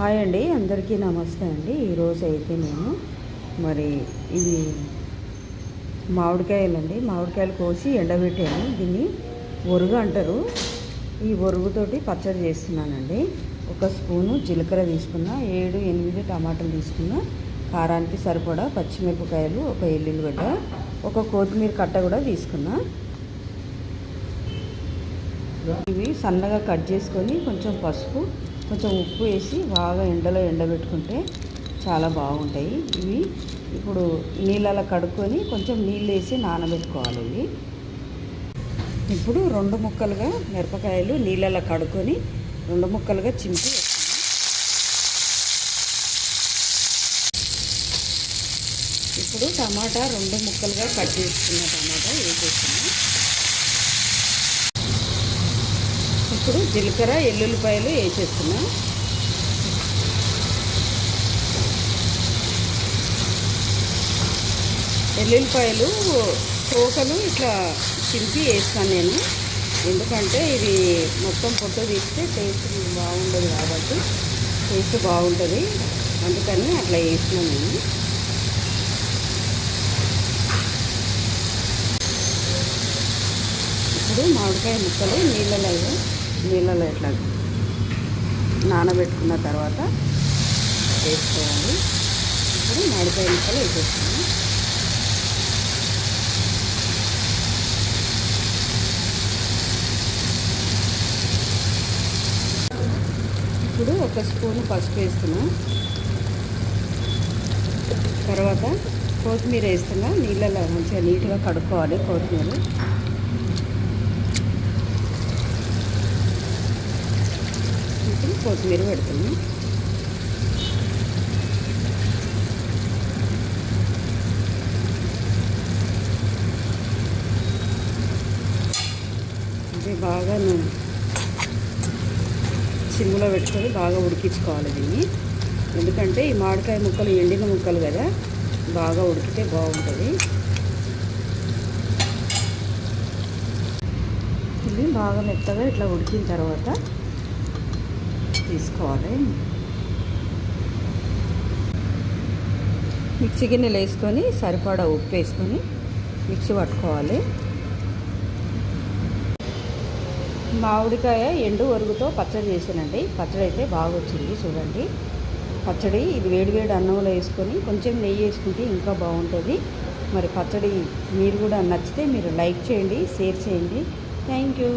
Hi అండి అందరికీ నమస్తే అండి. ఈరోజు అయితే నేను మరి ఇవి మామిడికాయలండి. మామిడికాయలు కోసి ఎండబెట్టాను. దీన్ని ఒరుగు అంటారు. ఈ ఒరుగుతోటి పచ్చడి చేస్తున్నానండి. ఒక స్పూను జీలకర్ర తీసుకున్న ఏడు ఎనిమిది టమాటాలు తీసుకున్న కారానికి సరిపడా పచ్చిమిరపకాయలు ఒక ఎల్లుల్లిగడ్డ ఒక కొత్తిమీర కట్ట కూడా తీసుకున్నా. ఇవి సన్నగా కట్ చేసుకొని కొంచెం పసుపు కొంచెం ఉప్పు వేసి బాగా ఎండలో ఎండబెట్టుకుంటే చాలా బాగుంటాయి. ఇవి ఇప్పుడు నీళ్ళలో కడుక్కొని కొంచెం నీళ్ళు వేసి నానబెట్టుకోవాలి ఇవి. ఇప్పుడు రెండు ముక్కలుగా మిరపకాయలు నీళ్ళలో కడుక్కొని రెండు ముక్కలుగా చింపి ఇప్పుడు టమాటా రెండు ముక్కలుగా కట్ చేసుకున్న టమాటా వేసేస్తున్నాం ఇప్పుడు జీలకర్ర ఎల్లుల్లిపాయలు వేసేస్తున్నాం. ఎల్లుల్లిపాయలు తోకలు ఇట్లా చింపి వేస్తాను నేను. ఎందుకంటే ఇది మొత్తం పొట్టు తీస్తే టేస్ట్ బాగుండదు కాబట్టి టేస్ట్ బాగుంటుంది. అందుకని అట్లా వేసినాను నేను. ఇప్పుడు మామిడికాయ ముక్కలు నీళ్ళలో నీళ్ళలో ఇట్లా నానబెట్టుకున్న తర్వాత వేసుకోవాలి ఇప్పుడు మామిడికాయ ముక్కలు వేసేస్తాము ఇప్పుడు ఒక స్పూన్ పసుపు వేస్తున్నాం. తర్వాత కొత్తిమీర వేస్తున్నా. నీళ్ళలో మంచిగా నీట్గా కడుక్కోవాలి కొత్తిమీర ఇప్పుడు కొత్తిమీర పెడుతున్నాం. ఇది బాగా ను- సిమ్లో పెట్టుకొని బాగా ఉడికించుకోవాలి దీన్ని. ఎందుకంటే ఈ మామిడికాయ ముక్కలు ఎండిన ముక్కలు కదా బాగా ఉడికితే బాగుంటుంది. ఇది బాగా మెత్తగా ఇట్లా ఉడికిన తర్వాత తీసుకోవాలి. మిక్సీ గిన్నెలు వేసుకొని సరిపడా ఉప్పు వేసుకొని మిక్సీ పట్టుకోవాలి. మామిడికాయ ఎండు ఒరుగుతో పచ్చడి చేసానండి పచ్చడి అయితే బాగా వచ్చింది చూడండి. పచ్చడి ఇది వేడివేడి అన్నంలో వేసుకొని కొంచెం నెయ్యి వేసుకుంటే ఇంకా బాగుంటుంది. మరి పచ్చడి మీరు కూడా నచ్చితే మీరు లైక్ చేయండి షేర్ చేయండి. Thank you.